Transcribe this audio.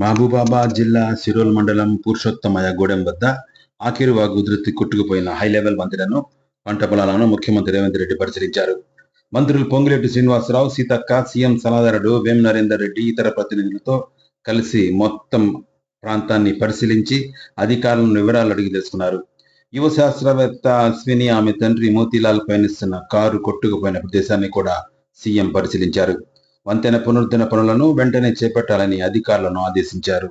మహబూబాబాద్ జిల్లా సిరోల్ మండలం పురుషోత్తమయ గూడెం వద్ద ఆఖిరువాగు ఉధృతి కొట్టుకుపోయిన హై లెవెల్ వంతెనను పంట పొలాలను ముఖ్యమంత్రి రేవంత్ రెడ్డి పరిశీలించారు. మంత్రులు పొంగిరెడ్డి శ్రీనివాసరావు సీతక్క సీఎం సలహాదారుడు వేం నరేందర్ రెడ్డి ఇతర ప్రతినిధులతో కలిసి మొత్తం ప్రాంతాన్ని పరిశీలించి అధికారులను వివరాలు అడిగి తెలుసుకున్నారు. యువ శాస్త్రవేత్త అశ్విని ఆమె తండ్రి మోతీలాల్ పయనిస్తున్న కారు కొట్టుకుపోయిన ప్రదేశాన్ని కూడా సీఎం పరిశీలించారు. వంతెన పునరుద్ధరణ పనులను వెంటనే చేపట్టాలని అధికారులను ఆదేశించారు.